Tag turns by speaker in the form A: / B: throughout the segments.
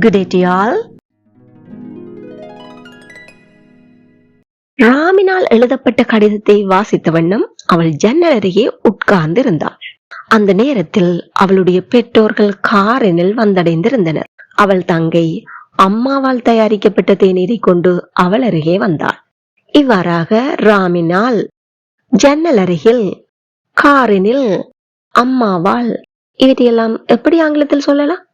A: Good day to ராமினால் எழுதப்பட்ட கடிதத்தை வாசித்த வண்ணம் அவள் ஜன்னல் அருகே உட்கார்ந்திருந்தாள். அந்த நேரத்தில் அவளுடைய பெற்றோர்கள் காரினில் வந்தடைந்திருந்தனர். அவள் தங்கை அம்மாவால் தயாரிக்கப்பட்ட தேநீரை கொண்டு அவள் அருகே வந்தாள். இவ்வாறாக ராமினால் ஜன்னல் அருகில் காரினில் அம்மாவால் இவற்றையெல்லாம் எப்படி ஆங்கிலத்தில் சொல்லலாம்?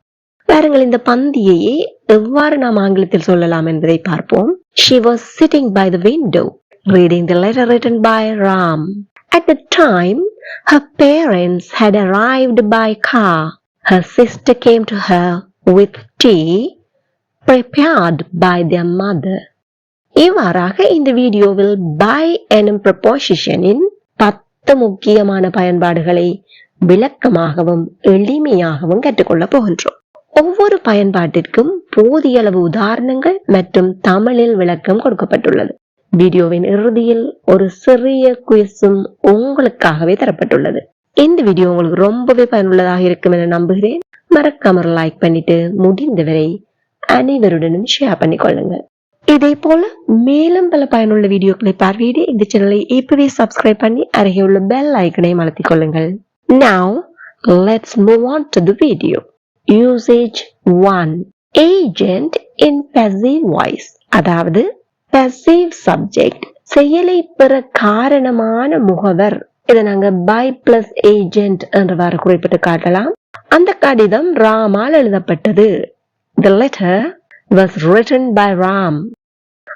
A: பாருங்கள் இந்த பந்தியையே எவ்வாறு நாம் ஆங்கிலத்தில் சொல்லலாம் என்பதை பார்ப்போம் she was sitting by the window reading the letter written by ram at the time her parents had arrived by car her sister came to her with tea prepared by their mother இவ்வாறாக இந்த வீடியோவில் by எனும் ப்ரப்போசிஷனின் பத்து முக்கியமான பயன்பாடுகளை விளக்கமாகவும் எளிமையாகவும் கற்றுக்கொள்ளப் போகின்றோம் ஒவ்வொரு பயன்பாட்டிற்கும் போதிய அளவு உதாரணங்கள் மற்றும் தமிழில் விளக்கம் கொடுக்கப்பட்டுள்ளது. வீடியோவின் இறுதியில் ஒரு சிறிய குயிஸும் உங்களுக்காகவே தரப்பட்டுள்ளது. இந்த வீடியோ உங்களுக்கு ரொம்பவே பயனுள்ளதாக இருக்கும் என நம்புகிறேன். மறக்காம லைக் பண்ணிட்டு முடிந்தவரை அனைவருடனும் ஷேர் பண்ணிக்கொள்ளுங்க இதே போல மேலும் பல பயனுள்ள வீடியோக்களை பார்வையிட இந்த சேனலை இப்பவே சப்ஸ்கிரைப் பண்ணி அருகே உள்ள பெல் ஐக்கனையும் அழுத்திக் கொள்ளுங்கள். Now let's move on to the video Usage 1. Agent in passive voice. அதாவது passive subject. செயலை பெற காரணமான முகவர் இதை நாங்க பை பிளஸ் ஏஜென்ட் என்றவாறு குறிப்பிட்டு காட்டலாம் அந்த கடிதம் ராமால் எழுதப்பட்டது The letter was written by Ram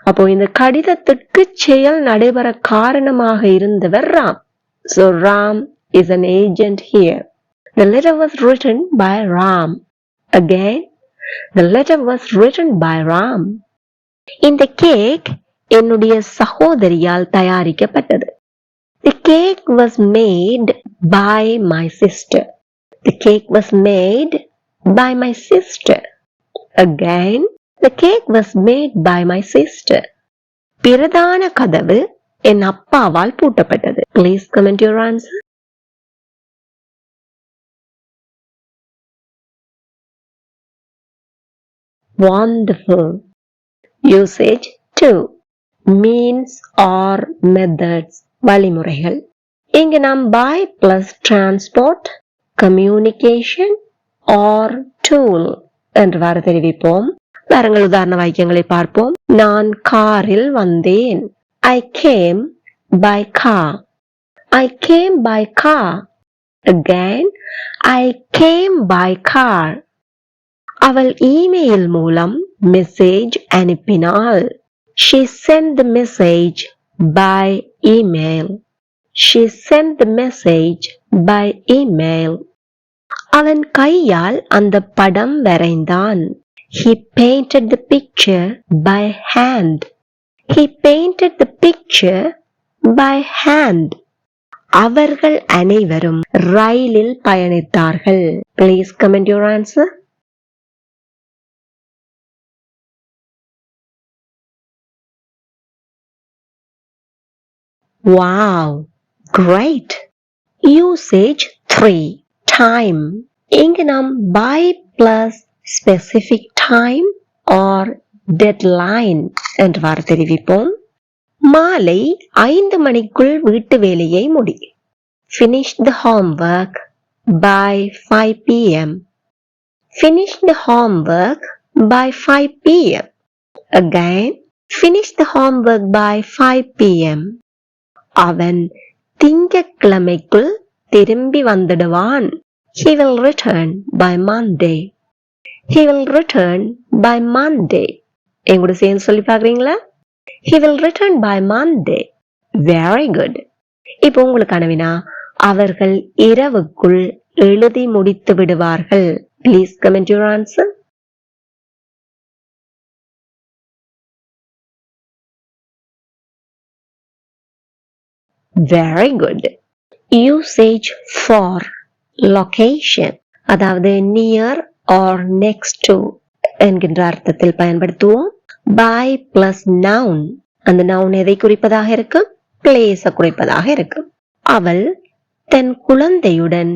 A: அப்போ இந்த கடிதத்துக்கு செயல் நடைபெற காரணமாக இருந்தவர் Ram So Ram is an agent here. The letter was written by Ram. Again, the letter was written by Ram. இந்த கேக் என்னுடைய சகோதரியால் தயாரிக்கப்பட்டது The cake was made by my sister. The cake was made by my sister. Again, the cake was made by my sister. பிரதான கதவு என் அப்பாவால் பூட்டப்பட்டது Please comment your answer. Wonderful. Usage 2. Means or methods வழிமுறைகள் இங்கு நாம் by plus transport, communication or tool என்றவாறு தெரிவிப்போம் வாருங்கள் உதாரண வாக்கியங்களை பார்ப்போம் நான் காரில் வந்தேன் I came by car I came by car again I came by car அவள் இமெயில் மூலம் message அனுப்பினாள் she sent the message by email she sent the message by email அவன் கையால் அந்த படம் வரைந்தான் He painted the picture by hand he painted the picture by hand அவர்கள் அனைவரும் ரயிலில் பயணித்தார்கள் please comment your answer Wow, great. Usage 3. Time. இங்கு நாம் by plus specific time or deadline என்றவாறு தெரிவிப்போம் மாலை ஐந்து மணிக்குள் வீட்டு வேலையை முடி Finish the homework by 5 p.m. Finish the homework by 5 p.m. Again, finish the homework by 5 p.m. அவன் திங்கக்கிழமைக்குள் திரும்பி வந்துடுவான் He will return by Monday. He will return by Monday. என் கூட சேர்ந்து சொல்லி பார்க்குறீங்களா He will return by Monday. Very good. இப்போ உங்களுக்கான வினா அவர்கள் இரவுக்குள் எழுதி முடித்து விடுவார்கள் please comment your answer very good usage for location அதாவது நியர் ஆர் நெக்ஸ்ட் டு என்கின்ற அர்த்தத்தில் பயன்படுத்துவோம் பை பிளஸ் நவுன் அந்த நவுன் எதை குறிப்பதாக இருக்கும் பிளேஸை குறிப்பதாக இருக்கும் அவள் தன் குழந்தையுடன்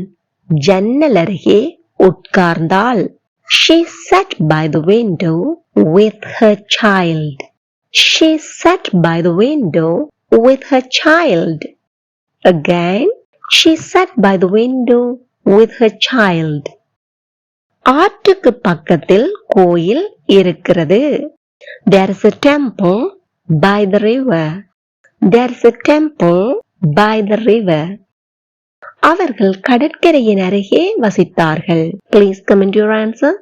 A: ஜன்னல் அருகே உட்கார்ந்தாள் she sat by the window with her child she sat by the window with her child. Again, she sat by the window with her child. ஆற்றுக்கு பக்கத்தில் கோயில் இருக்கிறது There is a temple by the river. There is a temple by the river. அவர்கள் கடற்கரையின் அருகே வசித்தார்கள் Please comment your answer.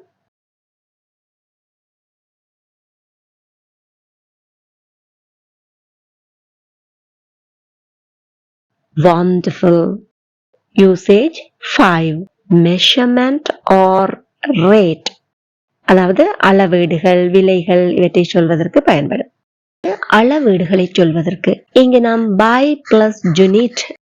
A: Wonderful. Usage. 5. Measurement or rate. அதாவது அளவீடுகள் விலைகள் இவற்றை சொல்வதற்கு பயன்படும். அளவீடுகளை சொல்வதற்கு. இங்கு நாம் பை பிளஸ் யூனிட்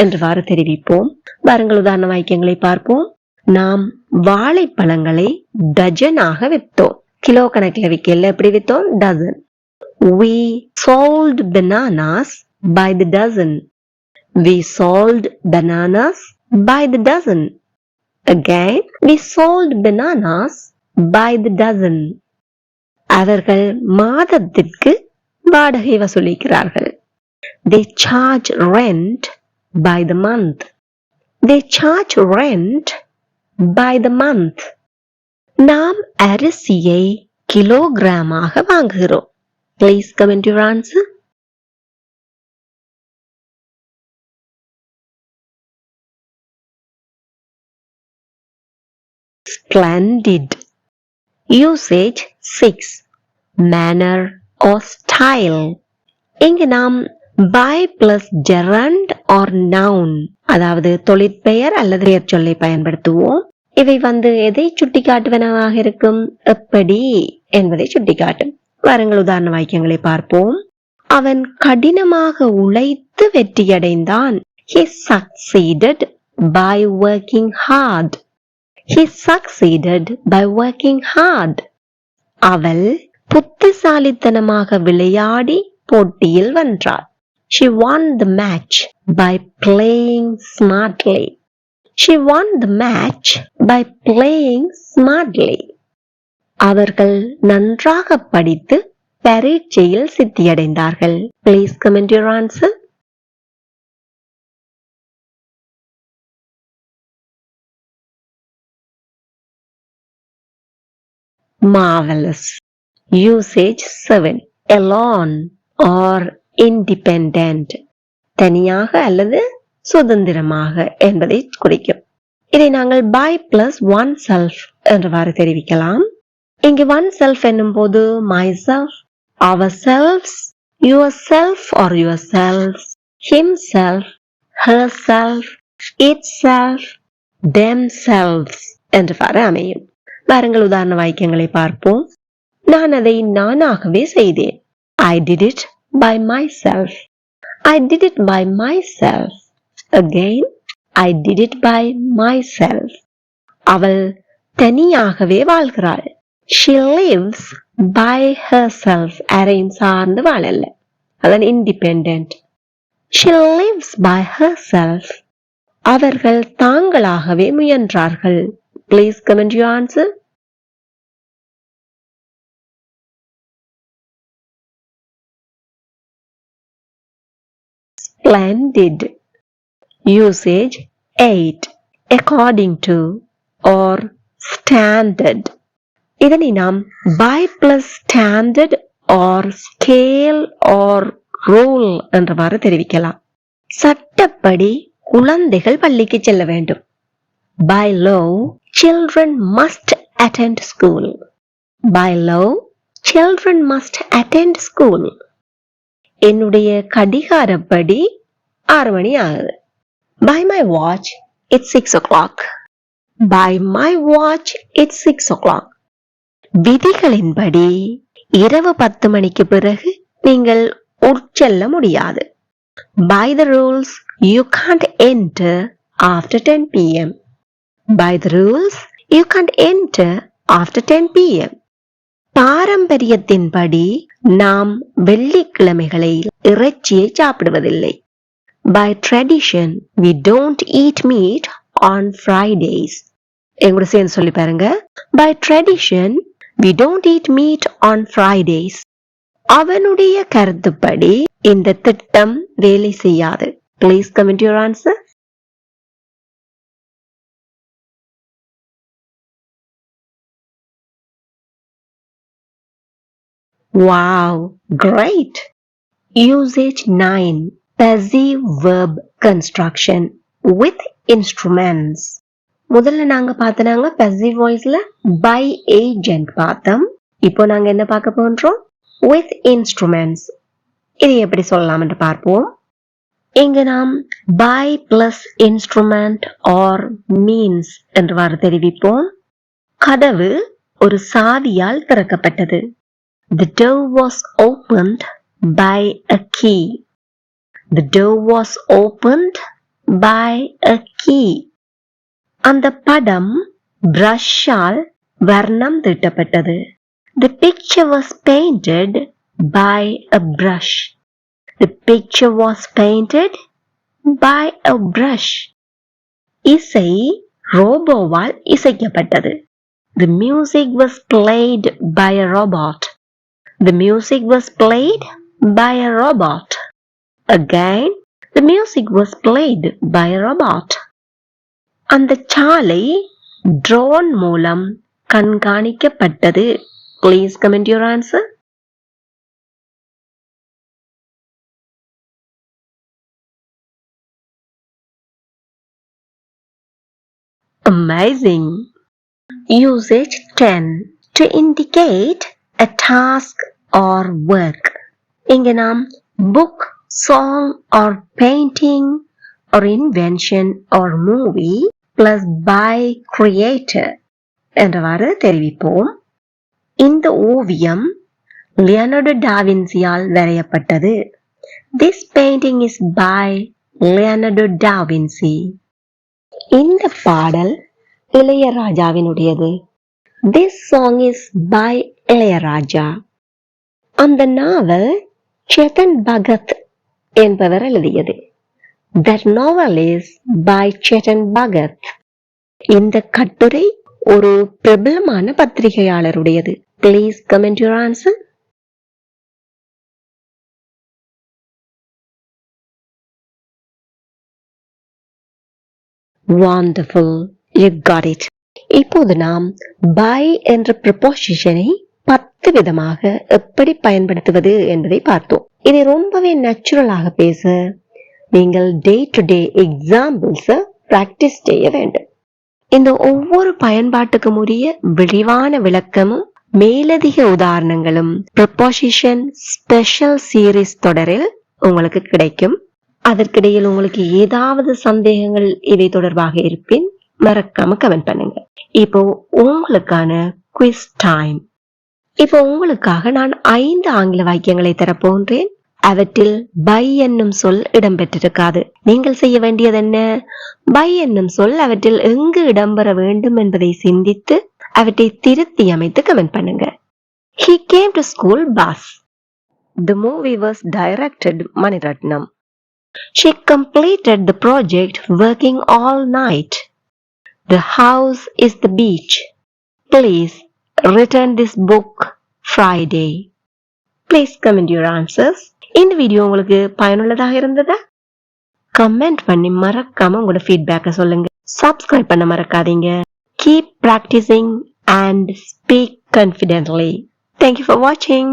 A: என்றுவாறு தெரிவிப்போம். வாருங்கள் உதாரண வாக்கியங்களை பார்ப்போம். நாம் வாழைப்பழங்களை டஜனாக விற்றோம். கிலோ கணக்கில் விற்கல எப்படி விற்றோம்? Dozen we sold bananas by the dozen. we sold bananas by the dozen again we sold bananas by the dozen அவர்கள் மாதத்திற்கு வாடகை வசூலிக்கிறார்கள் they charge rent by the month they charge rent by the month நாம் அரிசியை கிலோகிராமாக வாங்குகிறோம் please comment your answer Splendid. Usage 6. Manner or style. இங்கு நாம் by plus gerund or noun அதாவது தொழிற்பெயர் அல்லது பெயர் சொல்லை பயன்படுத்துவோம் இவை வந்து எதை சுட்டிக்காட்டுவனவாக இருக்கும் எப்படி என்பதை சுட்டிக்காட்டும் வாருங்கள் உதாரண வாக்கியங்களை பார்ப்போம் அவன் கடினமாக உழைத்து வெற்றியடைந்தான் he succeeded by working hard he succeeded by working hard அவள் புத்திசாலித்தனமாக விளையாடி போட்டியில் வென்றாள் she won the match by playing smartly she won the match by playing smartly அவர்கள் நன்றாக படித்து பரீட்சையில் சித்தியடைந்தார்கள் please comment your answer marvelous. Usage 7. Alone or independent. தனியாக அல்லது சுதந்திரமாக என்பதை குறிக்கும் இதை நாங்கள் பை பிளஸ் ஒன் செல்ஃப் என்றவாறு தெரிவிக்கலாம் இங்கு ஒன் செல்ஃப் என்னும் போது myself ourselves yourself or yourself himself herself itself themselves என்றவாறு அமையும் வாருங்கள் உதாரண வாக்கியங்களை பார்ப்போம். நான் அதை நானாகவே செய்தேன். I did it by myself I did it by myself again I did it by myself அவள் தனியாகவே வாழ்கிறாள். She lives by herself யாரையும் சார்ந்து வாழல்ல. அதன் independent she lives by herself அவர்கள் தாங்களாகவே முயன்றார்கள். Please comment your answer. splendid. Usage 8. According to or standard. இதனை நாம் by plus standard or scale or rule என்றவாறு தெரிவிக்கலாம் சட்டப்படி குழந்தைகள் பள்ளிக்கு செல்ல வேண்டும் by law children must attend school. By law children must attend school. என்னுடைய கடிகாரப்படி ஆறு மணி ஆகுது. By my watch it's six o'clock by my watch it's six o'clock விதிகளின்படி இரவு பத்து மணிக்கு பிறகு நீங்கள் உட்செல்ல முடியாது. By the rules you can't enter after ten PM by the rules you can't enter after ten PM பாரம்பரியத்தின்படி நாம் வெள்ளிக்கிழமைகளில் இறைச்சியை சாப்பிடுவதில்லை. By tradition we don't eat meat on Fridays எங்கூட சேர்ந்து சொல்லி பாருங்க. By tradition we don't eat meat on Fridays அவனுடைய கருத்துப்படி இந்த திட்டம் வேலை செய்யாது. Please comment your answer Wow, great! Usage 9 Passive verb construction with instruments. முதல்ல நாங்க பார்த்தனாங்க passive voiceல by agent பார்த்தோம் இப்போ நாங்க என்ன பார்க்க போன்றோம் with instruments இது எப்படி சொல்லலாம் என்று பார்ப்போம் இங்கு நாம் by plus instrument or means என்றுவாறு தெரிவிப்போம் கதவு ஒரு சாவியால் திறக்கப்பட்டது The door was opened by a key. The door was opened by a key. அந்த படம் பிரஷால் வர்ணம் தீட்டப்பட்டது The picture was painted by a brush. The picture was painted by a brush. இசை ரோபோவால் இசைக்கப்பட்டது The music was played by a robot. The music was played by a robot. Again, the music was played by a robot. அந்த சாலை drone மூலம் கண்காணிக்கப்பட்டது please comment your answer Amazing. Usage 10 to indicate a task or work. இங்க நாம் book, song or painting or invention or movie plus by creator என்றவாறு தெரிவிப்போம் இந்த ஓவியம் Leonardo டாவின்சியால் வரையப்பட்டது This painting is by Leonardo da Vinci இந்த பாடல் இளையராஜாவினுடையது This song is by Ilaiyaraaja அந்த நாவல் சேதன் பகத் என்பவர் எழுதியது. That novel is by Chetan Bhagat இந்த கட்டுரை ஒரு பிரபலமான பத்திரிகையாளருடையது. Please comment your answer Wonderful. You got it. இப்போது நாம் பை என்ற ப்ரப்போசிஷனை பத்து விதமாக எப்படி பயன்படுத்துவது என்பதை பார்த்தோம். இதை ரொம்பவே நேச்சுரலாக பேச நீங்கள் day to day examples practice செய்ய வேண்டும். இந்த ஒவ்வொரு பயன்பாட்டுக்கும் உரிய விரிவான விளக்கமும் மேலதிக உதாரணங்களும் ப்ரப்போசிஷன் ஸ்பெஷல் சீரிஸ் தொடரில் உங்களுக்கு கிடைக்கும். அதற்கிடையில் உங்களுக்கு ஏதாவது சந்தேகங்கள் இவை தொடர்பாக இருப்பின் மறக்காம கமெண்ட் பண்ணுங்க. இப்போ உங்களுக்கான குவிஸ் டைம் இப்போ உங்களுக்காக நான் ஐந்து ஆங்கில வாக்கியங்களை தரப்போன்றேன். அவற்றில் பை என்னும் சொல் இடம்பெற்றிருக்காது. நீங்கள் செய்ய வேண்டியது என்ன? பை என்னும் சொல் அவற்றில் எங்கு இடம்பெற வேண்டும் என்பதை சிந்தித்து அவற்றை திருத்தி அமைத்து கமெண்ட் பண்ணுங்க. He came to school bus the movie was directed Mani Ratnam she completed the project working all night The house is the beach. Please return this book Friday. Please comment your answers. இந்த video உங்களுக்கு பயனுள்ளதாக இருந்ததா comment பண்ணி மறக்காம உங்களோட ஃபீட்பேக்கை சொல்லுங்க subscribe பண்ண மறக்காதீங்க keep practicing and speak confidently thank you for வாட்சிங்